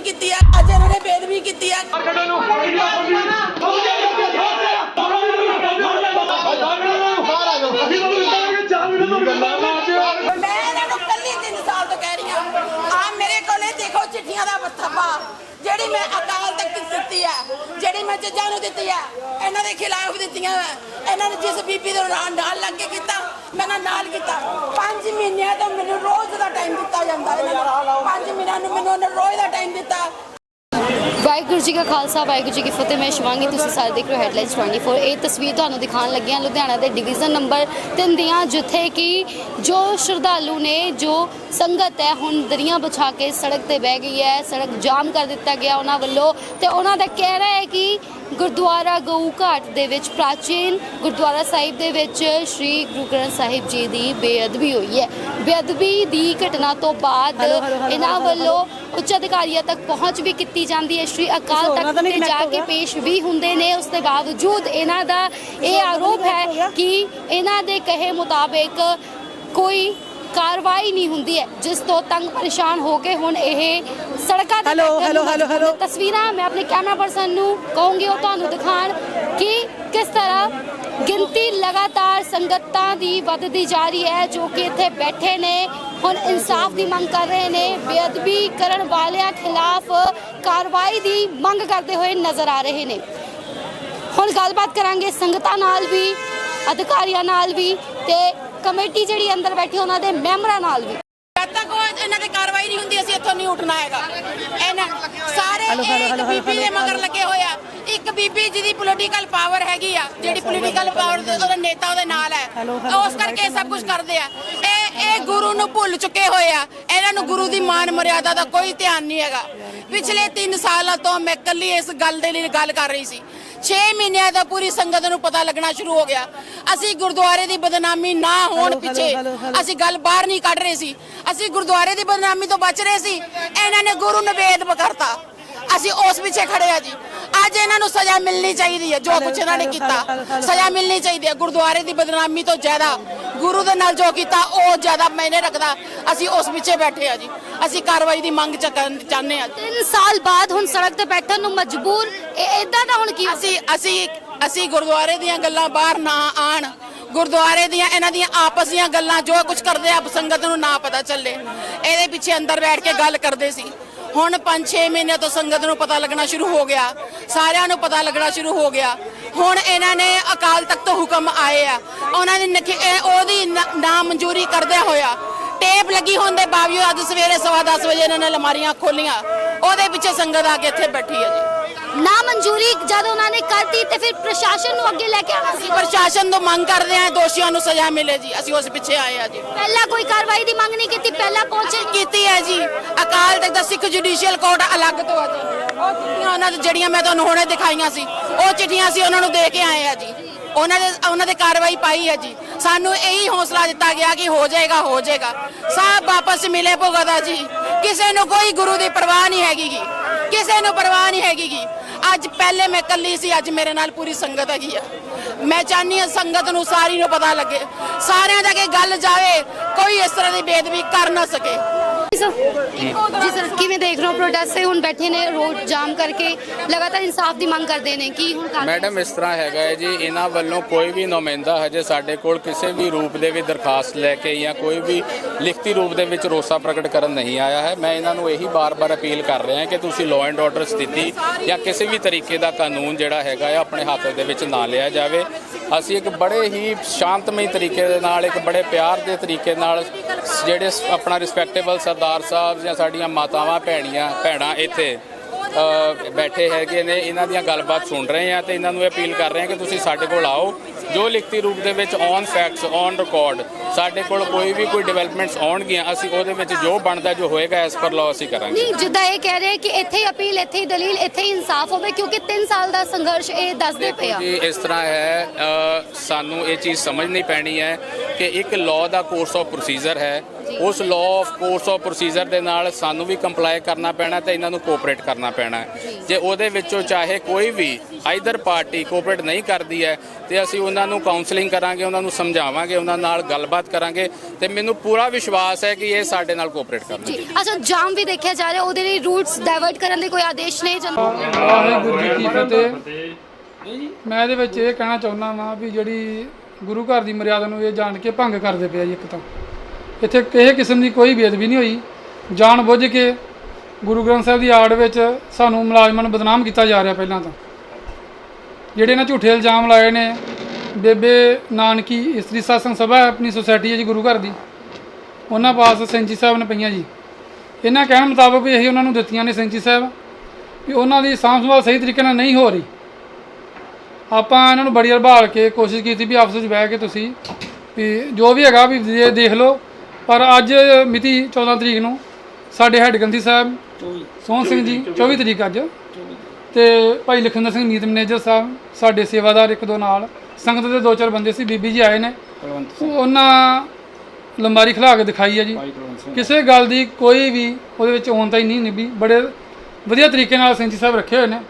ਬੇਦਬੀ ਕੀਤੀ ਆ ਅੱਜ ਇਹਨਾਂ ਨੇ ਬੇਦਬੀ ਕੀਤੀ ਆ। ਮੈਂ ਇਹਨਾਂ ਨੂੰ ਕੱਲੀ 3 ਸਾਲ ਤੋਂ ਕਹਿ ਰਹੀ ਹਾਂ ਆ ਮੇਰੇ ਕੋਲੇ ਦੇਖੋ ਚਿੱਠੀਆਂ ਦਾ ਜਿਹੜੀ ਮੈਂ ਅਕਾਲ ਤਖਤ ਦਿੱਤੀ ਆ ਜਿਹੜੀ ਮੈਂ ਜੱਜਾਂ ਨੂੰ ਦਿੱਤੀ ਆ ਇਹਨਾਂ ਦੇ ਖਿਲਾਫ ਦਿੱਤੀਆਂ ਇਹਨਾਂ ਨੇ ਜਿਸ ਬੀਬੀ ਦੇ ਨਾਲ ਨਾਲ ਲੱਗ ਕੇ ਕੀਤਾ। ਮੈਂ ਨਾਲ ਕੀਤਾ। 5 ਮਹੀਨਿਆਂ ਤੋਂ ਮੈਨੂੰ ਰੋਜ਼ ਦਾ ਟਾਈਮ ਦਿੱਤਾ ਜਾਂਦਾ ਇਹਨਾਂ 5 ਮਹੀਨਿਆਂ ਨੂੰ ਮੈਨੂੰ ਉਹਨਾਂ ਰੋਜ਼ ਦਾ ਟਾਈਮ ਦਿੱਤਾ। ਵਾਹਿਗੁਰੂ ਜੀ ਕਾ ਖਾਲਸਾ, ਵਾਹਿਗੁਰੂ ਜੀ ਕੀ ਫਤਿਹ। ਮੈਂ ਸ਼ਿਵਾਂਗੀ, ਤੁਸੀਂ ਸਾਰੇ ਦੇਖ ਰਹੇ ਹੋ ਹੈਡਲਾਈਨਸ 24 ਇਹ ਤਸਵੀਰ ਤੁਹਾਨੂੰ ਦਿਖਾਉਣ ਲੱਗੇ ਹਾਂ। ਲੁਧਿਆਣਾ ਦੇ ਡਿਵੀਜ਼ਨ ਨੰਬਰ 3 ਦੀਆਂ, ਜਿੱਥੇ ਕਿ ਜੋ ਸ਼ਰਧਾਲੂ ਨੇ, ਜੋ ਸੰਗਤ ਹੈ ਹੁਣ ਦਰੀਆਂ ਵਿਛਾ ਕੇ ਸੜਕ ਤੇ ਬਹਿ ਗਈ ਹੈ ਸੜਕ ਜਾਮ ਕਰ ਦਿੱਤਾ ਗਿਆ ਉਹਨਾਂ ਵੱਲੋਂ ਤੇ ਉਹਨਾਂ ਦਾ ਕਹਿਣਾ ਹੈ ਕਿ ਗੁਰਦੁਆਰਾ ਗਊ ਘਾਟ ਦੇ ਵਿੱਚ ਪ੍ਰਾਚੀਨ ਗੁਰਦੁਆਰਾ ਸਾਹਿਬ ਦੇ ਵਿੱਚ ਸ੍ਰੀ ਗੁਰੂ ਗ੍ਰੰਥ ਸਾਹਿਬ ਜੀ ਦੀ ਬੇਅਦਬੀ ਹੋਈ ਹੈ। ਬੇਅਦਬੀ ਦੀ ਘਟਨਾ ਤੋਂ ਬਾਅਦ ਇਹਨਾਂ ਵੱਲੋਂ ਉੱਚ ਅਧਿਕਾਰੀਆਂ ਤੱਕ ਪਹੁੰਚ ਵੀ ਕੀਤੀ ਜਾਂਦੀ ਹੈ। ਸ਼੍ਰੀ ਅਕਾਲ ਤਖਤ ਤੇ ਜਾ ਕੇ ਪੇਸ਼ ਵੀ ਹੁੰਦੇ ਨੇ। ਉਸ ਦੇ ਬਾਵਜੂਦ ਇਹਨਾਂ ਦਾ ਇਹ ਆਰੋਪ ਹੈ ਕਿ ਇਹਨਾਂ ਦੇ ਕਹੇ ਮੁਤਾਬਿਕ ਕੋਈ ਕਾਰਵਾਈ ਨਹੀਂ ਹੁੰਦੀ ਹੈ ਜਿਸ ਤੋਂ ਤੰਗ ਪਰੇਸ਼ਾਨ ਹੋ ਕੇ ਹੁਣ ਇਹ ਸੜਕਾਂ ਤੇ ਹੈਲੋ, ਹੈਲੋ, ਹੈਲੋ। ਹੈਲੋ। ਤਸਵੀਰਾਂ ਮੈਂ ਆਪਣੇ ਕੈਮਰਾ ਪਰਸਨ ਨੂੰ ਕਹੂੰਗੀ ਉਹ ਤੁਹਾਨੂੰ ਦਿਖਾਣ ਕਿ ਕਿਸ ਤਰ੍ਹਾਂ ਗਿਣਤੀ ਲਗਾਤਾਰ ਸੰਗਤਾਂ ਦੀ ਵੱਧਦੀ ਜਾ ਰਹੀ ਹੈ ਜੋ ਕਿ ਇੱਥੇ ਬੈਠੇ ਨੇ ਹੁਣ ਇਨਸਾਫ ਦੀ ਮੰਗ ਕਰ ਰਹੇ ਨੇ ਬੇਅਦਬੀ ਕਰਨ ਵਾਲਿਆਂ ਖਿਲਾਫ ਕਾਰਵਾਈ ਦੀ ਮੰਗ ਕਰਦੇ ਹੋਏ ਨਜ਼ਰ ਆ ਰਹੇ ਨੇ ਹੁਣ ਗੱਲਬਾਤ ਕਰਾਂਗੇ ਸੰਗਤਾਂ ਨਾਲ ਵੀ ਅਧਿਕਾਰੀਆਂ ਨਾਲ ਵੀ ਤੇ ਕਮੇਟੀ ਜਿਹੜੀ ਅੰਦਰ ਬੈਠੀ ਉਹਨਾਂ ਦੇ ਮੈਂਬਰਾਂ ਨਾਲ ਵੀ। ਜਦ ਤੱਕ ਉਹ ਇਹਨਾਂ ਤੇ ਕਾਰਵਾਈ ਨਹੀਂ ਹੁੰਦੀ ਅਸੀਂ ਇੱਥੋਂ ਨਹੀਂ ਉੱਠਣਾ ਹੈਗਾ। ਇਹਨਾਂ ਸਾਰੇ ਇੱਕ ਬੀਬੀ ਦੇ ਮਗਰ ਲੱਗੇ ਹੋਇਆ ਇੱਕ ਬੀਬੀ ਜਿਹਦੀ ਪੋਲੀਟੀਕਲ ਪਾਵਰ ਹੈਗੀ ਆ ਜਿਹੜੀ ਪੋਲੀਟੀਕਲ ਪਾਵਰ ਉਹਦਾ ਨੇਤਾ ਉਹਦੇ ਨਾਲ ਹੈ। ਉਸ ਕਰਕੇ ਸਭ ਕੁਝ ਕਰਦੇ ਆ। ਇਹ ਇਹ ਗੁਰੂ ਨੂੰ ਭੁੱਲ ਚੁੱਕੇ ਹੋਏ ਆ। ਇਹਨਾਂ ਨੂੰ ਗੁਰੂ ਦੀ ਮਾਨ ਮਰਿਆਦਾ ਦਾ ਕੋਈ ਧਿਆਨ ਨਹੀਂ ਹੈਗਾ। ਪਿਛਲੇ 3 ਸਾਲਾਂ ਤੋਂ ਮੈਂ ਕੱਲੀ ਇਸ ਗੱਲ ਦੇ ਲਈ ਗੱਲ ਕਰ ਰਹੀ ਸੀ। 6 ਮਹੀਨਿਆਂ ਦਾ ਪੂਰੀ ਸੰਗਤ ਨੂੰ ਪਤਾ ਲੱਗਣਾ ਸ਼ੁਰੂ ਹੋ ਗਿਆ। ਅਸੀਂ ਗੁਰਦੁਆਰੇ ਦੀ ਬਦਨਾਮੀ ਨਾ ਹੋਣ ਪਿੱਛੇ ਅਸੀਂ ਗੱਲ ਬਾਹਰ ਨਹੀਂ ਕੱਢ ਰਹੇ ਸੀ। ਅਸੀਂ ਗੁਰਦੁਆਰੇ ਦੀ ਬਦਨਾਮੀ ਤੋਂ ਬਚ ਰਹੇ ਸੀ। ਇਹਨਾਂ ਨੇ ਗੁਰੂ ਨਵੇਦ ਕਰਤਾ ਅਸੀਂ ਉਸ ਪਿੱਛੇ ਖੜੇ ਆ ਜੀ। ਅੱਜ ਇਹਨਾਂ ਨੂੰ ਸਜ਼ਾ ਮਿਲਣੀ ਚਾਹੀਦੀ ਹੈ ਜੋ ਕੁਛ ਇਹਨਾਂ ਨੇ ਕੀਤਾ। ਸਜ਼ਾ ਮਿਲਣੀ ਚਾਹੀਦੀ ਹੈ। ਗੁਰਦੁਆਰੇ ਦੀ ਬਦਨਾਮੀ ਤੋਂ ਜ਼ਿਆਦਾ ਗੁਰੂ ਦੇ ਨਾਲ ਜੋ ਕੀਤਾ ਉਹ ਜ਼ਿਆਦਾ ਮਾਇਨੇ ਰੱਖਦਾ। ਅਸੀਂ ਉਸ ਪਿੱਛੇ ਬੈਠੇ ਆ ਜੀ। ਅਸੀਂ ਕਾਰਵਾਈ ਦੀ ਮੰਗ ਚਾਹੁੰਦੇ ਆ 3 ਸਾਲ ਬਾਅਦ ਹੁਣ ਸੜਕ ਤੇ ਬੈਠਣ ਨੂੰ ਮਜਬੂਰ ਇਹ ਇਦਾਂ ਦਾ ਹੁਣ ਕੀ? ਅਸੀਂ ਅਸੀਂ ਅਸੀਂ ਗੁਰਦੁਆਰੇ ਦੀਆਂ ਗੱਲਾਂ ਬਾਹਰ ਨਾ ਆਣ। ਗੁਰਦੁਆਰੇ ਦੀਆਂ ਇਹਨਾਂ ਦੀਆਂ ਆਪਸ ਦੀਆਂ ਗੱਲਾਂ ਜੋ ਕੁਝ ਕਰਦੇ ਆ ਸੰਗਤ ਨੂੰ ਨਾ ਪਤਾ ਚੱਲੇ। ਇਹਦੇ ਪਿੱਛੇ ਅੰਦਰ ਬੈਠ ਕੇ ਗੱਲ ਕਰਦੇ ਸੀ। ਹੁਣ 5-6 ਮਹੀਨੇ ਤੋਂ ਸੰਗਤ ਨੂੰ ਪਤਾ ਲੱਗਣਾ ਸ਼ੁਰੂ ਹੋ ਗਿਆ। ਸਾਰਿਆਂ ਨੂੰ ਪਤਾ ਲੱਗਣਾ ਸ਼ੁਰੂ ਹੋ ਗਿਆ। ਹੁਣ ਇਹਨਾਂ ਨੇ ਅਕਾਲ ਤਖਤ ਤੋਂ ਹੁਕਮ ਆਏ ਆ। ਉਹਨਾਂ ਨੇ ਨਖੀ- ਉਹਦੀ ਨਾ ਮਨਜ਼ੂਰੀ ਕਰਦੇ ਹੋਇਆ। ਟੇਪ ਲੱਗੀ ਹੋਣ ਦੇ ਬਾਵਜੂਦ ਅੱਜ ਸਵੇਰੇ 10:30 ਵਜੇ ਇਹਨਾਂ ਨੇ ਅਲਮਾਰੀਆਂ ਖੋਲੀਆਂ। ਉਹਦੇ ਪਿੱਛੇ ਸੰਗਤ ਆ ਕੇ ਇੱਥੇ ਬੈਠੀ ਹੈ ਜੀ। ਨਾ ਮਨਜ਼ੂਰੀ ਜਦ ਉਹਨਾਂ ਨੇ ਕਰਤੀ ਤੇ ਫਿਰ ਪ੍ਰਸ਼ਾਸਨ ਨੂੰ ਅੱਗੇ ਲੈ ਕੇ ਆਉਣਾ ਸੀ। ਪ੍ਰਸ਼ਾਸਨ ਤੋਂ ਮੰਗ ਕਰਦੇ ਹਾਂ ਦੋਸ਼ੀਆਂ ਨੂੰ ਸਜ਼ਾ ਮਿਲੇ ਜੀ। ਅਸੀਂ ਉਸ ਪਿੱਛੇ ਆਏ ਆ ਜੀ। ਪਹਿਲਾਂ ਕੋਈ ਕਾਰਵਾਈ ਦੀ ਮੰਗ ਨਹੀਂ ਕੀਤੀ ਪਹਿਲਾਂ ਪਹੁੰਚੇ। ਕੀਤੀ ਹੈ ਜੀ। ਅਕਾਲ ਤਖਤ ਦਾ ਸਿੱਖ ਜੁਡੀਸ਼ੀਅਲ ਕੋਰਟ ਅਲੱਗ ਤੋਂ ਆ ਜੀ। ਉਹ ਚਿੱਠੀਆਂ ਉਹਨਾਂ ਦੀ ਜਿਹੜੀਆਂ ਮੈਂ ਤੁਹਾਨੂੰ ਹੁਣੇ ਦਿਖਾਈਆਂ ਸੀ ਉਹ ਚਿੱਠੀਆਂ ਅਸੀਂ ਉਹਨਾਂ ਨੂੰ ਦੇ ਕੇ ਆਏ ਆ ਜੀ। ਉਹਨਾਂ ਦੇ ਉਹਨਾਂ ਦੇ ਕਾਰਵਾਈ ਪਾਈ ਹੈ ਜੀ। ਸਾਨੂੰ ਇਹੀ ਹੌਸਲਾ ਦਿੱਤਾ ਗਿਆ ਕਿ ਹੋ ਜਾਏਗਾ ਹੋ ਜਾਏਗਾ। ਸਭ ਵਾਪਸ ਮਿਲੇ ਭੁਗਤਾ ਜੀ। ਕਿਸੇ ਨੂੰ ਕੋਈ ਗੁਰੂ ਦੀ ਪਰਵਾਹ ਨਹੀਂ ਹੈਗੀ ਗੀ। ਕਿਸੇ ਨੂੰ ਪਰਵਾਹ ਨਹੀਂ ਹੈਗੀ ਗੀ। ਅੱਜ ਪਹਿਲੇ ਮੈਂ ਇਕੱਲੀ ਸੀ, ਅੱਜ ਮੇਰੇ ਨਾਲ ਪੂਰੀ ਸੰਗਤ ਹੈਗੀ ਆ। ਮੈਂ ਚਾਹਨੀ ਹਾਂ ਸੰਗਤ ਨੂੰ ਸਾਰੀ ਨੂੰ ਪਤਾ ਲੱਗੇ। ਸਾਰਿਆਂ ਦਾ ਕਿ ਗੱਲ ਜਾਵੇ, ਕੋਈ ਇਸ ਤਰ੍ਹਾਂ ਦੀ ਬੇਦਬੀ ਕਰ ਨਾ ਸਕੇ। ਜੀ ਸਰ ਕਿਵੇਂ ਦੇਖ ਰਹੇ ਹੋ ਪ੍ਰੋਟੈਸਟ ਤੇ ਹੁਣ ਬੈਠੇ ਨੇ, ਰੋਡ ਜਾਮ ਕਰਕੇ ਲਗਾਤਾਰ ਇਨਸਾਫ ਦੀ ਮੰਗ ਕਰਦੇ ਨੇ, ਕੀ ਹੁਣ ਕਾਰਵਾਈ- ਮੈਡਮ, ਇਸ ਤਰ੍ਹਾਂ ਹੈਗਾ ਹੈ ਜੀ, ਇਹਨਾਂ ਵੱਲੋਂ ਕੋਈ ਵੀ ਨੁਮਾਇੰਦਾ ਹਜੇ ਸਾਡੇ ਕੋਲ ਕਿਸੇ ਵੀ ਰੂਪ ਦੇ ਵਿੱਚ ਦਰਖਾਸਤ ਲੈ ਕੇ ਜਾਂ ਕੋਈ ਵੀ ਲਿਖਤੀ ਰੂਪ ਦੇ ਵਿੱਚ ਰੋਸਾ ਪ੍ਰਗਟ ਕਰਨ ਨਹੀਂ ਆਇਆ ਹੈ। ਮੈਂ ਇਹਨਾਂ ਨੂੰ ਇਹੀ ਬਾਰ-ਬਾਰ ਅਪੀਲ ਕਰ ਰਿਹਾ ਕਿ ਤੁਸੀਂ ਲਾਅ ਐਂਡ ਆਰਡਰ ਸਥਿਤੀ ਜਾਂ ਕਿਸੇ ਵੀ ਤਰੀਕੇ ਦਾ ਕਾਨੂੰਨ ਜਿਹੜਾ ਹੈਗਾ ਹੈ, ਆਪਣੇ ਹੱਥ ਦੇ ਵਿੱਚ ਨਾ ਲਿਆ ਜਾਵੇ। ਅਸੀਂ ਇੱਕ ਬੜੇ ਹੀ ਸ਼ਾਂਤਮਈ ਤਰੀਕੇ ਦੇ ਨਾਲ, ਇੱਕ ਬੜੇ ਪਿਆਰ ਦੇ ਤਰੀਕੇ ਨਾਲ ਜਿਹੜੇ ਆਪਣਾ ਰਿਸਪੈਕਟੇਬਲ ਸਰਦਾਰ ਸਾਹਿਬ ਜਾਂ ਸਾਡੀਆਂ ਮਾਤਾਵਾਂ, ਭੈਣੀਆਂ, ਭੈਣਾਂ ਇੱਥੇ ਬੈਠੇ ਹੈਗੇ ਨੇ, ਇਹਨਾਂ ਦੀਆਂ ਗੱਲਬਾਤ ਸੁਣ ਰਹੇ ਆ ਤੇ ਇਹਨਾਂ ਨੂੰ ਅਪੀਲ ਕਰ ਰਹੇ ਆ ਕਿ ਤੁਸੀਂ ਸਾਡੇ ਕੋਲ ਆਓ। ਜੋ ਲਿਖਤੀ ਰੂਪ ਦੇ ਵਿੱਚ ਔਨ ਫੈਕਟਸ ਔਨ ਰਿਕਾਰਡ ਸਾਡੇ ਕੋਲ ਕੋਈ ਵੀ ਕੋਈ ਡਿਵੈਲਪਮੈਂਟਸ ਆਉਣਗੀਆਂ ਅਸੀਂ ਉਹਦੇ ਵਿੱਚ ਜੋ ਬਣਦਾ ਜੋ ਹੋਏਗਾ ਐਸ ਪਰ ਲਾਅ ਅਸੀਂ ਕਰਾਂਗੇ। ਨਹੀਂ ਜਿੱਦਾਂ ਇਹ ਕਹਿ ਰਹੇ ਕਿ ਇੱਥੇ ਹੀ ਅਪੀਲ ਇੱਥੇ ਹੀ ਦਲੀਲ ਇੱਥੇ ਹੀ ਇਨਸਾਫ ਹੋਵੇ ਕਿਉਂਕਿ 3 ਸਾਲ ਦਾ ਸੰਘਰਸ਼ ਇਹ ਦੱਸਦੇ ਪਏ ਆ। ਜੀ ਇਸ ਤਰ੍ਹਾਂ ਹੈ ਸਾਨੂੰ ਇਹ ਚੀਜ਼ ਸਮਝਣੀ ਪੈਣੀ ਹੈ ਕਿ ਇੱਕ ਲਾਅ ਦਾ ਕੋਰਸ ਆਫ ਪ੍ਰੋਸੀਜਰ ਹੈ ਉਸ law of course of procedure ਦੇ ਨਾਲ ਸਾਨੂੰ ਵੀ ਕੰਪਲਾਈ ਕਰਨਾ ਪੈਣਾ ਤੇ ਇਹਨਾਂ ਨੂੰ ਕੋਆਪਰੇਟ ਕਰਨਾ ਪੈਣਾ। ਹੈ। ਜੇ ਉਹਦੇ ਵਿੱਚੋਂ ਚਾਹੇ ਕੋਈ ਵੀ ਆਈਦਰ ਪਾਰਟੀ ਕੋਆਪਰੇਟ ਨਹੀਂ ਕਰਦੀ ਹੈ ਤੇ ਅਸੀਂ ਉਹਨਾਂ ਨੂੰ ਕਾਉਂਸਲਿੰਗ ਕਰਾਂਗੇ ਉਹਨਾਂ ਨੂੰ ਸਮਝਾਵਾਂਗੇ ਉਹਨਾਂ ਨਾਲ ਗੱਲਬਾਤ ਕਰਾਂਗੇ ਤੇ ਮੈਨੂੰ ਪੂਰਾ ਵਿਸ਼ਵਾਸ ਹੈ ਕਿ ਇਹ ਸਾਡੇ ਨਾਲ ਕੋਆਪਰੇਟ ਕਰਨਗੇ। ਜੀ। ਅੱਛਾ ਜਾਮ ਵੀ ਦੇਖਿਆ ਜਾ ਰਿਹਾ ਉਹਦੇ ਲਈ ਰੂਟਸ ਡਾਇਵਰਟ ਕਰਨ ਦੇ ਕੋਈ ਆਦੇਸ਼ ਨੇ ਜਨ ਵਾਹਿਗੁਰੂ ਜੀ ਕੀ ਫਤਿਹ। ਮੈਂ ਇਹਦੇ ਵਿੱਚ ਇਹ ਕਹਿਣਾ ਚਾਹੁੰਦਾ ਵਾਂ ਵੀ ਜਿਹੜੀ ਗੁਰੂ ਘਰ ਦੀ ਮਰਿਆਦਾ ਨੂੰ ਇਹ ਜਾਣ ਕੇ ਭੰਗ ਕਰਦੇ ਪਿਆ ਜੀ ਇੱਕ ਤਾਂ। ਇੱਥੇ ਕਿਸੇ ਕਿਸਮ ਦੀ ਕੋਈ ਬੇਅਦਬੀ ਨਹੀਂ ਹੋਈ। ਜਾਣ ਬੁੱਝ ਕੇ ਗੁਰੂ ਗ੍ਰੰਥ ਸਾਹਿਬ ਦੀ ਆੜ ਵਿੱਚ ਸਾਨੂੰ ਮੁਲਾਜ਼ਮਾਂ ਨੂੰ ਬਦਨਾਮ ਕੀਤਾ ਜਾ ਰਿਹਾ ਪਹਿਲਾਂ ਤਾਂ। ਜਿਹੜੇ ਇਹਨਾਂ ਝੂਠੇ ਇਲਜ਼ਾਮ ਲਾਏ ਨੇ, ਬੇਬੇ ਨਾਨਕੀ ਇਸਤਰੀ ਸਾਸਨ ਸਭਾ ਹੈ ਆਪਣੀ ਸੁਸਾਇਟੀ ਹੈ ਜੀ ਗੁਰੂ ਘਰ ਦੀ। ਉਹਨਾਂ ਪਾਸ ਸੈਂਚੀ ਸਾਹਿਬ ਨੇ ਪਈਆਂ ਜੀ। ਇਹਨਾਂ ਕਹਿਣ ਮੁਤਾਬਕ ਵੀ ਇਹੀ ਉਹਨਾਂ ਨੂੰ ਦਿੱਤੀਆਂ ਨੇ ਸੈਂਚੀ ਸਾਹਿਬ ਵੀ ਉਹਨਾਂ ਦੀ ਸਾਂਭ ਸੰਭਾਲ ਸਹੀ ਤਰੀਕੇ ਨਾਲ ਨਹੀਂ ਹੋ ਰਹੀ। ਆਪਾਂ ਇਹਨਾਂ ਨੂੰ ਬੜੀ ਵਾਰ ਭਾਲ ਕੇ ਕੋਸ਼ਿਸ਼ ਕੀਤੀ ਵੀ ਆਪਸ ਵਿੱਚ ਬਹਿ ਕੇ ਤੁਸੀਂ ਵੀ ਜੋ ਵੀ ਹੈਗਾ ਵੀ ਦੇਖ ਲਓ ਪਰ ਅੱਜ ਮਿਤੀ 14 ਤਰੀਕ ਨੂੰ ਸਾਡੇ ਹੈੱਡ ਗ੍ਰੰਥੀ ਸਾਹਿਬ ਸੋਹਣ ਸਿੰਘ ਜੀ 24 ਤਰੀਕ ਅੱਜ। ਤੇ ਭਾਈ ਲਖਿੰਦਰ ਸਿੰਘ ਮੀਤ ਮੈਨੇਜਰ ਸਾਹਿਬ ਸਾਡੇ ਸੇਵਾਦਾਰ ਇੱਕ ਦੋ ਨਾਲ ਸੰਗਤ ਦੇ ਦੋ ਚਾਰ ਬੰਦੇ ਸੀ ਬੀਬੀ ਜੀ ਆਏ ਨੇ। ਉਹਨਾਂ ਲੰਬਾਰੀ ਖਿਲਾ ਕੇ ਦਿਖਾਈ ਹੈ ਜੀ। ਕਿਸੇ ਗੱਲ ਦੀ ਕੋਈ ਵੀ ਉਹਦੇ ਵਿੱਚ ਔਨਤਾ ਹੀ ਨਹੀਂ ਨਿਭੀ। ਬੜੇ ਵਧੀਆ ਤਰੀਕੇ ਨਾਲ ਸੈਂਚੀ ਸਾਹਿਬ ਰੱਖੇ ਹੋਏ ਨੇ।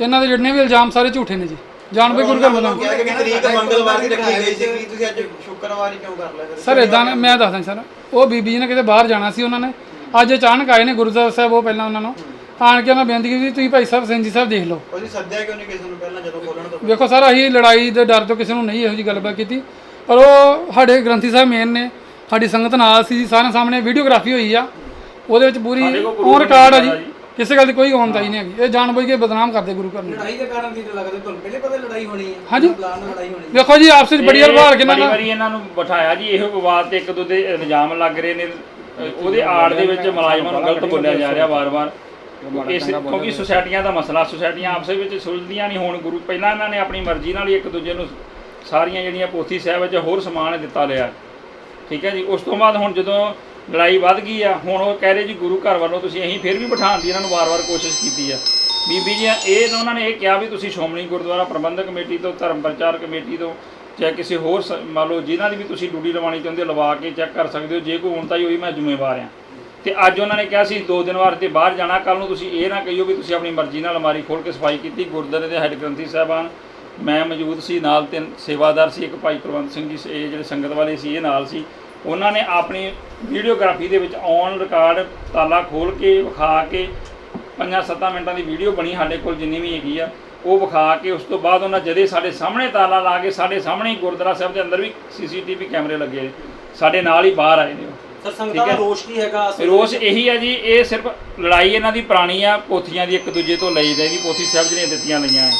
ਇਹਨਾਂ ਦੇ ਜਿੰਨੇ ਵੀ ਇਲਜ਼ਾਮ ਸਾਰੇ ਝੂਠੇ ਨੇ ਜੀ। ਜਾਣ ਬਈ ਗੁਰੂ ਘਰ ਬਣਾ। ਕਿਹਾ ਕਿ ਤਰੀਕ ਮੰਗਲਵਾਰ ਦੀ ਰੱਖੀ ਗਈ ਸੀ ਕਿ ਤੁਸੀਂ ਅੱਜ ਸ਼ੁੱਕਰਵਾਰ ਹੀ ਕਿਉਂ ਕਰ ਲਿਆ ਸਰ ਇਦਾਂ ਮੈਂ ਦੱਸਦਾ ਸਰ ਉਹ ਬੀਬੀ ਜੀ ਨੇ ਕਿਤੇ ਬਾਹਰ ਜਾਣਾ ਸੀ ਉਹਨਾਂ ਨੇ। ਅੱਜ ਅਚਾਨਕ ਆਏ ਨੇ ਗੁਰਦੁਆਰਾ ਸਾਹਿਬ ਉਹ ਪਹਿਲਾਂ ਉਹਨਾਂ ਨੂੰ। ਆਣ ਕੇ ਉਹਨਾਂ ਬੇਨਤੀ ਕੀਤੀ ਤੁਸੀਂ ਭਾਈ ਸਾਹਿਬ ਸੈਂਚੀ ਸਾਹਿਬ ਦੇਖ ਲਓ। ਉਹਦੀ ਸੱਦਿਆ ਕਿਉਂ ਨਹੀਂ ਕਿਸੇ ਨੂੰ ਪਹਿਲਾਂ ਜਦੋਂ ਖੋਲਣ ਤੋਂ ਵੇਖੋ ਸਰ ਅਸੀਂ ਲੜਾਈ ਦੇ ਡਰ ਤੋਂ ਕਿਸੇ ਨੂੰ ਨਹੀਂ ਇਹੋ ਜੀ ਗੱਲਬਾਤ ਕੀਤੀ। ਪਰ ਉਹ ਸਾਡੇ ਗ੍ਰੰਥੀ ਸਾਹਿਬ ਮੇਨ ਨੇ ਸਾਡੀ ਸੰਗਤ ਨਾਲ ਸੀ ਜੀ ਸਾਰਿਆਂ ਸਾਹਮਣੇ ਵੀਡੀਓਗ੍ਰਾਫੀ ਹੋਈ ਆ। ਉਹਦੇ ਵਿੱਚ ਪੂਰੀ ਔਨ ਰਿਕਾਰਡ ਆ ਜੀ। ਕਿਸੇ ਗੱਲ ਦੀ ਕੋਈ ਔਨਤਾਈ ਨਹੀਂ ਹੈਗੀ। ਇਹ ਜਾਣਬੁੱਝ ਕੇ ਬਦਨਾਮ ਕਰਦੇ ਗੁਰੂ ਘਰ ਨੂੰ। ਲੜਾਈ ਦੇ ਕਾਰਨ ਕੀ ਲੱਗਦਾ? ਤੁਹਾਨੂੰ ਪਹਿਲੇ ਪਤਾ ਲੜਾਈ ਹੋਣੀ ਹੈ? ਹਾਂਜੀ। ਪਲਾਨ ਨਾਲ ਲੜਾਈ ਹੋਣੀ ਵੇਖੋ ਜੀ ਆਪਸ ਵਿੱਚ ਬੜੀ ਭਾਲ ਕੇ ਬੜੀ ਨਾ ਵਾਰੀ ਇਹਨਾਂ ਨੂੰ ਬਿਠਾਇਆ ਜੀ ਇਹੋ ਵਿਵਾਦ ਤੇ ਇੱਕ ਦੋ ਦੇ ਇਲਜ਼ਾਮ ਲੱਗ ਰਹੇ ਨੇ। ਉਹਦੇ ਆੜ ਦੇ ਵਿੱਚ ਮੁਲਾਜ਼ਮਾਂ ਨੂੰ ਗਲਤ ਬੋਲਿਆ ਜਾ ਰਿਹਾ ਵਾਰ-ਵਾਰ। ਇਸ ਕਿਉਂਕਿ ਸੁਸਾਇਟੀਆਂ ਦਾ ਮਸਲਾ ਸੁਸਾਇਟੀਆਂ ਆਪਸ ਵਿੱਚ ਸੁਲਝਦੀਆਂ ਨਹੀਂ ਹੁਣ ਗੁਰੂ। ਪਹਿਲਾਂ ਇਹਨਾਂ ਨੇ ਆਪਣੀ ਮਰਜ਼ੀ ਨਾਲ ਹੀ ਇੱਕ ਦੂਜੇ ਨੂੰ ਸਾਰੀਆਂ ਜਿਹੜੀਆਂ ਪੋਥੀ ਸਾਹਿਬ ਵਿੱਚ ਹੋਰ ਸਮਾਨ ਦਿੱਤਾ ਲਿਆ। ਠੀਕ ਹੈ ਜੀ ਉਸ ਤੋਂ ਬਾਅਦ ਹੁਣ ਜਦੋਂ ਲੜਾਈ ਵੱਧ ਗਈ ਆ। ਹੁਣ ਉਹ ਕਹਿ ਰਹੇ ਜੀ ਗੁਰੂ ਘਰ ਵੱਲੋਂ ਤੁਸੀਂ ਅਸੀਂ ਫਿਰ ਵੀ ਬਿਠਾਉਣ ਦੀ ਇਹਨਾਂ ਨੂੰ ਵਾਰ-ਵਾਰ ਕੋਸ਼ਿਸ਼ ਕੀਤੀ ਆ। ਬੀਬੀ ਜੀ ਇਹ ਉਹਨਾਂ ਨੇ ਇਹ ਕਿਹਾ ਵੀ ਤੁਸੀਂ ਸ਼੍ਰੋਮਣੀ ਗੁਰਦੁਆਰਾ ਪ੍ਰਬੰਧਕ ਕਮੇਟੀ ਤੋਂ ਧਰਮ ਪ੍ਰਚਾਰ ਕਮੇਟੀ ਤੋਂ ਚਾਹੇ ਕਿਸੇ ਹੋਰ ਸ- ਮੰਨ ਲਓ ਜਿਨ੍ਹਾਂ ਦੀ ਵੀ ਤੁਸੀਂ ਡਿਊਟੀ ਲਵਾਉਣੀ ਚਾਹੁੰਦੇ ਹੋ ਲਵਾ ਕੇ ਚੈੱਕ ਕਰ ਸਕਦੇ ਹੋ। ਜੇ ਕੋਈ ਹੁਣ ਹੋਈ ਮੈਂ ਜ਼ਿੰਮੇਵਾਰ ਆ ਤੇ ਅੱਜ ਉਹਨਾਂ ਨੇ ਕਿਹਾ ਸੀ ਦੋ ਦਿਨ ਵਾਸਤੇ ਬਾਹਰ ਜਾਣਾ ਕੱਲ ਨੂੰ ਤੁਸੀਂ ਇਹ ਨਾ ਕਹੀਓ ਵੀ ਤੁਸੀਂ ਆਪਣੀ ਮਰਜ਼ੀ ਨਾਲ ਅਲਮਾਰੀ ਖੋਲ ਕੇ ਸਫ਼ਾਈ ਕੀਤੀ। ਗੁਰਦੁਆਰੇ ਦੇ ਹੈੱਡ ਗ੍ਰੰਥੀ ਸਾਹਿਬਾਨ ਮੈਂ ਮੌਜੂਦ ਸੀ ਨਾਲ ਤਿੰਨ ਸੇਵਾਦਾਰ ਸੀ ਇੱਕ ਭਾਈ ਕੁਲਵੰਤ ਸਿੰਘ ਜੀ ਸੀ, ਇਹ ਜਿਹੜੇ ਸੰਗਤ ਵਾਲੇ ਸੀ ਇਹ ਨਾਲ ਸੀ। ਉਹਨਾਂ ਨੇ ਆਪਣੀ ਵੀਡੀਓਗ੍ਰਾਫੀ ਦੇ ਵਿੱਚ ਔਨ ਰਿਕਾਰਡ ਤਾਲਾ ਖੋਲ ਕੇ ਵਿਖਾ ਕੇ ਪੰਜਾਂ ਸੱਤਾਂ ਮਿੰਟਾਂ ਦੀ ਵੀਡੀਓ ਬਣੀ ਸਾਡੇ ਕੋਲ ਜਿੰਨੀ ਵੀ ਹੈਗੀ ਆ ਉਹ ਵਿਖਾ ਕੇ ਉਸ ਤੋਂ ਬਾਅਦ ਉਹਨਾਂ ਜਦੇ ਸਾਡੇ ਸਾਹਮਣੇ ਤਾਲਾ ਲਾ ਕੇ ਸਾਡੇ ਸਾਹਮਣੇ ਗੁਰਦੁਆਰਾ ਸਾਹਿਬ ਦੇ ਅੰਦਰ ਵੀ ਸੀਸੀਟੀਵੀ ਕੈਮਰੇ ਲੱਗੇ ਨੇ। ਸਾਡੇ ਨਾਲ ਹੀ ਬਾਹਰ ਆਏ ਨੇ ਸਰ ਸੰਗਤਾਂ ਦਾ ਰੋਸ਼ ਕੀ ਹੈਗਾ? ਰੋਸ ਇਹੀ ਹੈ ਜੀ ਇਹ ਸਿਰਫ ਲੜਾਈ ਇਹਨਾਂ ਦੀ ਪੁਰਾਣੀ ਆ ਪੋਥੀਆਂ ਦੀ ਇੱਕ ਦੂਜੇ ਤੋਂ ਲਈ ਜਾਈਦੀ ਪੋਥੀ ਸਾਹਿਬ ਜਿਹੜੀਆਂ ਦਿੱਤੀਆਂ ਲਈਆਂ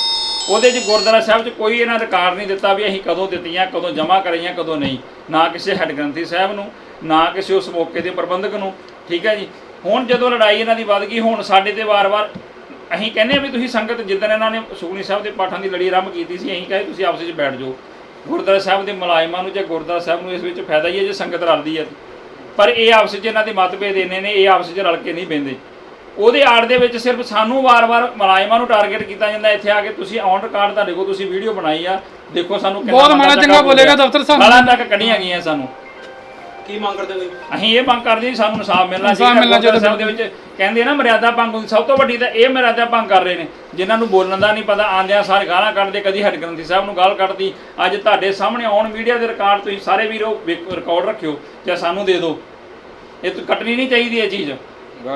ਉਹਦੇ 'ਚ ਗੁਰਦੁਆਰਾ ਸਾਹਿਬ 'ਚ ਕੋਈ ਇਹਨਾਂ ਰਿਕਾਰਡ ਨਹੀਂ ਦਿੱਤਾ ਵੀ ਅਸੀਂ ਕਦੋਂ ਦਿੱਤੀਆਂ, ਕਦੋਂ ਜਮ੍ਹਾਂ ਕਰਾਈਆਂ, ਕਦੋਂ ਨਹੀਂ। ਨਾ ਕਿਸੇ ਹੈੱਡ ਗ੍ਰੰਥੀ ਸਾਹਿਬ ਨੂੰ, ਨਾ ਕਿਸੇ ਉਸ ਮੌਕੇ ਦੇ ਪ੍ਰਬੰਧਕ ਨੂੰ, ਠੀਕ ਹੈ ਜੀ? ਹੁਣ ਜਦੋਂ ਲੜਾਈ ਇਹਨਾਂ ਦੀ ਵੱਧ ਗਈ, ਹੁਣ ਸਾਡੇ ਤੇ ਵਾਰ-ਵਾਰ ਅਸੀਂ ਕਹਿੰਦੇ ਆ ਵੀ ਤੁਸੀਂ ਸੰਗਤ ਜਿੱਦਣ ਇਹਨਾਂ ਨੇ ਸੁਖਨੀ ਸਾਹਿਬ ਦੇ ਪਾਠਾਂ ਦੀ ਲੜੀ ਆਰੰਭ ਕੀਤੀ ਸੀ, ਅਸੀਂ ਕਹੇ ਤੁਸੀਂ ਆਪਸ ਵਿੱਚ ਬੈਠ ਜਾਓ। ਗੁਰਦੁਆਰਾ ਸਾਹਿਬ ਦੇ ਮੁਲਾਜ਼ਮਾਂ ਨੂੰ ਜਾਂ ਗੁਰਦੁਆਰਾ ਸਾਹਿਬ ਨੂੰ ਇਸ ਵਿੱਚ ਫਾਇਦਾ ਹੀ ਹੈ ਜੇ ਸੰਗਤ ਰਲਦੀ ਹੈ। ਪਰ ਇਹ ਆਪਸ ਵਿੱਚ ਇਹਨਾਂ ਦੇ ਮਤਭੇਦ ਇੰਨੇ ਨੇ, ਇਹ ਆਪਸ ਵਿੱਚ ਰਲ ਕੇ ਨਹੀਂ ਬਹਿੰਦੇ। ਉਹਦੇ ਆੜ ਦੇ ਵਿੱਚ ਸਿਰਫ ਸਾਨੂੰ ਵਾਰ-ਵਾਰ ਮੁਲਾਜ਼ਮਾਂ ਨੂੰ ਟਾਰਗੇਟ ਕੀਤਾ ਜਾਂਦਾ ਇੱਥੇ ਆ ਕੇ ਤੁਸੀਂ ਔਨ ਰਿਕਾਰਡ ਤੁਹਾਡੇ ਕੋਲ ਤੁਸੀਂ ਵੀਡੀਓ ਬਣਾਈ ਆ ਦੇਖੋ ਸਾਨੂੰ ਕਿੰਨਾ ਬਹੁਤ ਮਾੜਾ ਚੰਗਾ ਬੋਲੇਗਾ। ਦਫ਼ਤਰ ਸਾਨੂੰ। ਗਾਲਾਂ ਤੱਕ ਕੱਢੀਆਂ ਗਈਆਂ ਸਾਨੂੰ ਕੀ ਮੰਗ ਕਰਦੇ ਹੋ ਅਸੀਂ ਇਹ ਮੰਗ ਕਰਦੇ ਜੀ ਸਾਨੂੰ ਇਨਸਾਫ ਮਿਲਣਾ ਚਾਹੀਦਾ ਮਿਲਣਾ ਚਾਹੀਦਾ। ਸਾਹਿਬ ਦੇ ਵਿੱਚ ਕਹਿੰਦੇ ਨਾ ਮਰਿਆਦਾ ਭੰਗ ਹੁੰਦੀ ਸਭ ਤੋਂ ਵੱਡੀ ਤਾਂ ਇਹ ਮਰਿਆਦਾ ਭੰਗ ਕਰ ਰਹੇ ਨੇ ਜਿਨ੍ਹਾਂ ਨੂੰ ਬੋਲਣ ਦਾ ਨਹੀਂ ਪਤਾ ਆਂਦਿਆਂ ਸਾਰੇ ਗਾਲਾਂ ਕੱਢਦੇ ਕਦੀ ਹੈਡ ਗ੍ਰੰਥੀ ਸਾਹਿਬ ਨੂੰ ਗਾਲ ਕੱਢਦੀ ਅੱਜ ਤੁਹਾਡੇ ਸਾਹਮਣੇ ਔਨ ਮੀਡੀਆ ਦੇ ਰਿਕਾਰਡ ਤੁਸੀਂ ਸਾਰੇ ਵੀਰੋ ਰਿਕਾਰਡ ਰੱਖਿਓ ਜਾਂ ਸਾਨੂੰ ਦੇ ਦਿਓ ਇਹ ਤਾਂ ਕੱਟਣੀ ਨਹੀਂ ਚਾਹੀਦੀ ਇਹ ਚੀਜ਼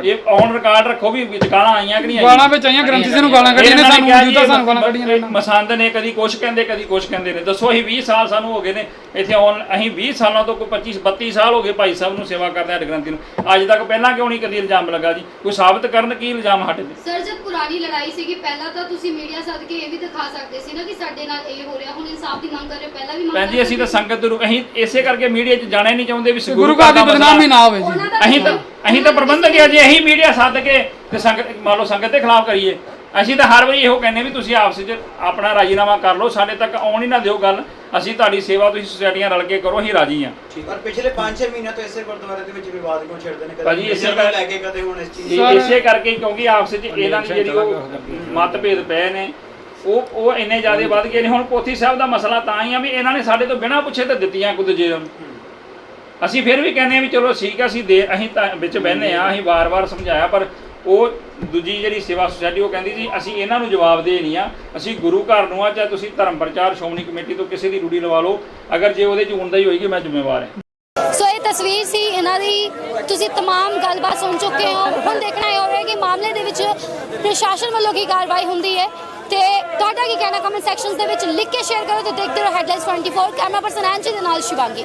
ਇਹ ਔਨ ਰਿਕਾਰਡ ਰੱਖੋ ਵੀ ਗਾਲਾਂ ਆਈਆਂ ਕਿ ਨਹੀਂ ਆਈਆਂ। ਗਾਲਾਂ ਵਿੱਚ ਆਈਆਂ ਗ੍ਰੰਥੀ ਸਿੰਘ ਨੂੰ ਗਾਲਾਂ ਕੱਢੀਆਂ ਨੇ ਸਾਨੂੰ ਮੌਜੂਦਾ ਸਾਨੂੰ ਗਾਲਾਂ ਕੱਢੀਆਂ ਨੇ ਨੇ। ਮਸੰਦ ਨੇ ਕਦੀ ਕੁਛ ਕਹਿੰਦੇ ਕਦੀ ਕੁਛ ਕਹਿੰਦੇ ਨੇ। ਦੱਸੋ ਅਸੀਂ 20 ਸਾਲ ਸਾਨੂੰ ਹੋ ਗਏ ਨੇ ਇੱਥੇ ਆਉਣ ਅਸੀਂ 20 ਸਾਲਾਂ ਤੋਂ ਕੋਈ 25 32 ਸਾਲ ਹੋ ਗਏ ਭਾਈ ਸਾਹਿਬ ਨੂੰ ਸੇਵਾ ਕਰਦੇ ਆ ਗ੍ਰੰਥੀ ਨੂੰ। ਅੱਜ ਤੱਕ ਪਹਿਲਾਂ ਕਿਉਂ ਨਹੀਂ ਕਦੀ ਇਲਜ਼ਾਮ ਲੱਗਾ ਜੀ? ਕੋਈ ਸਾਬਤ ਕਰਨ ਕੀ ਇਲਜ਼ਾਮ ਸਾਡੇ ਤੇ? ਸਰ ਜਦ ਪੁਰਾਣੀ ਲੜਾਈ ਸੀਗੀ ਪਹਿਲਾਂ ਤਾਂ ਤੁਸੀਂ ਮੀਡੀਆ ਸੱਦ ਕੇ ਇਹ ਵੀ ਦਿਖਾ ਸਕਦੇ ਸੀ ਨਾ ਕਿ ਸਾਡੇ ਨਾਲ ਇਹ ਹੋ ਰਿਹਾ। ਹੁਣ ਇਨਸਾਫ ਦੀ ਮੰਗ ਕਰ ਰਹੇ ਪਹਿਲਾਂ ਵੀ ਮੰਗ ਭੈਣ ਜੀ ਅਸੀਂ ਤਾਂ ਸੰਗਤ ਦੇ ਰੂ ਅਸੀਂ ਇਸੇ ਕਰਕੇ ਮੀਡੀਆ 'ਚ ਜਾਣਾ ਹੀ ਨਹੀਂ ਚਾਹੁੰਦੇ ਵੀ ਗੁਰੂ ਘਰ ਦੀ ਬਦਨਾਮੀ ਨਾ ਹੋਵੇ ਜੀ। ਅਸੀਂ ਤਾਂ ਅਸੀਂ ਤਾਂ ਪ੍ਰਬੰਧਕ ਆ ਜੇ ਅਸੀਂ ਮੀਡੀਆ ਸੱਦ ਕੇ ਤੇ ਸੰਗਤ ਮੰਨ ਲਓ ਸੰਗਤ ਦੇ ਖਿਲਾਫ ਕਰੀਏ। ਅਸੀਂ ਤਾਂ ਹਰ ਵਾਰੀ ਇਹੋ ਕਹਿੰਦੇ ਵੀ ਤੁਸੀਂ ਆਪਸ ਵਿੱਚ ਆਪਣਾ ਰਾਜੀਨਾਮਾ ਕਰ ਲਓ ਸਾਡੇ ਤੱਕ ਆਉਣ ਹੀ ਨਾ ਦਿਓ ਗੱਲ। ਅਸੀਂ ਤੁਹਾਡੀ ਸੇਵਾ ਤੁਸੀਂ ਸੁਸਾਇਟੀਆਂ ਰਲ ਕੇ ਕਰੋ ਅਸੀਂ ਰਾਜੀ ਆ ਪਰ ਪਿਛਲੇ 5-6 ਮਹੀਨਿਆਂ ਤੋਂ ਇਸੇ ਗੁਰਦੁਆਰੇ ਦੇ ਵਿੱਚ ਵਿਵਾਦ ਕਿਉਂ ਛੇੜਦੇ ਨੇ? ਭਾਜੀ, ਇਸੇ ਨੂੰ ਕਰ- ਲੈ ਕੇ ਕਦੇ ਹੁਣ ਇਸ ਚੀਜ਼ ਇਹ ਇਸੇ ਕਰਕੇ ਕਿਉਂਕਿ ਆਪਸ ਵਿੱਚ ਇਹਨਾਂ ਦੀ ਜਿਹੜੀ ਉਹ ਮਤਭੇਦ ਪਏ ਨੇ। ਉਹ ਉਹ ਇੰਨੇ ਜ਼ਿਆਦਾ ਵੱਧ ਗਏ ਨੇ। ਹੁਣ ਪੋਥੀ ਸਾਹਿਬ ਦਾ ਮਸਲਾ ਤਾਂ ਹੀ ਆ ਵੀ ਇਹਨਾਂ ਨੇ ਸਾਡੇ ਤੋਂ ਬਿਨਾਂ ਪੁੱਛੇ ਤਾਂ ਦਿੱਤੀਆਂ ਕੁਝ ਨੂੰ ਅਸੀਂ ਫਿਰ ਵੀ ਕਹਿੰਦੇ ਆ ਵੀ ਚਲੋ ਠੀਕ ਆ ਅਸੀਂ ਦੇ ਅਸੀਂ ਤਾਂ ਵਿੱਚ ਬਹਿੰਦੇ ਆ ਅਸੀਂ ਵਾਰ-ਵਾਰ ਸਮਝਾਇਆ ਪਰ ਉਹ ਦੂਜੀ ਜਿਹੜੀ ਸੇਵਾ ਸੁਸਾਇਟੀ ਉਹ ਕਹਿੰਦੀ ਜੀ ਅਸੀਂ ਇਹਨਾਂ ਨੂੰ ਜਵਾਬ ਦੇ ਨਹੀਂ ਆ ਅਸੀਂ ਗੁਰੂ ਘਰ ਨੂੰ ਆ ਚਾਹੇ ਤੁਸੀਂ ਧਰਮ ਪ੍ਰਚਾਰ ਸ਼੍ਰੋਮਣੀ ਕਮੇਟੀ ਤੋਂ ਕਿਸੇ ਦੀ ਰੂੜੀ ਲਵਾ ਲਓ ਅਗਰ ਜੇ ਉਹਦੇ ਚ ਹੁੰਦਾ ਹੀ ਹੋਏਗੀ ਮੈਂ ਜ਼ਿੰਮੇਵਾਰ ਹਾਂ ਸੋ ਇਹ ਤਸਵੀਰ ਸੀ ਇਹਨਾਂ ਦੀ ਤੁਸੀਂ तमाम ਗੱਲਬਾਤ ਸੁਣ ਚੁੱਕੇ ਹੋ ਹੁਣ ਦੇਖਣਾ ਇਹ ਹੋਵੇਗਾ ਕਿ ਮਾਮਲੇ ਦੇ ਵਿੱਚ ਪ੍ਰਸ਼ਾਸਨ ਵੱਲੋਂ ਕੀ ਕਾਰਵਾਈ ਹੁੰਦੀ ਹੈ ਤੇ ਤੁਹਾਡਾ ਕੀ ਕਹਿਣਾ ਕਮੈਂਟ ਸੈਕਸ਼ਨਸ ਦੇ ਵਿੱਚ ਲਿਖ ਕੇ ਸ਼ੇਅਰ ਕਰੋ ਤੇ ਦੇਖਦੇ ਰਹੋ ਹੈਡਲਾਈਨਸ 24 ਕੈਮਰਾ ਪਰਸਨ ਐਂਜੀ ਦੇ ਨਾਲ ਸ਼ਿਵਾਂਗੀ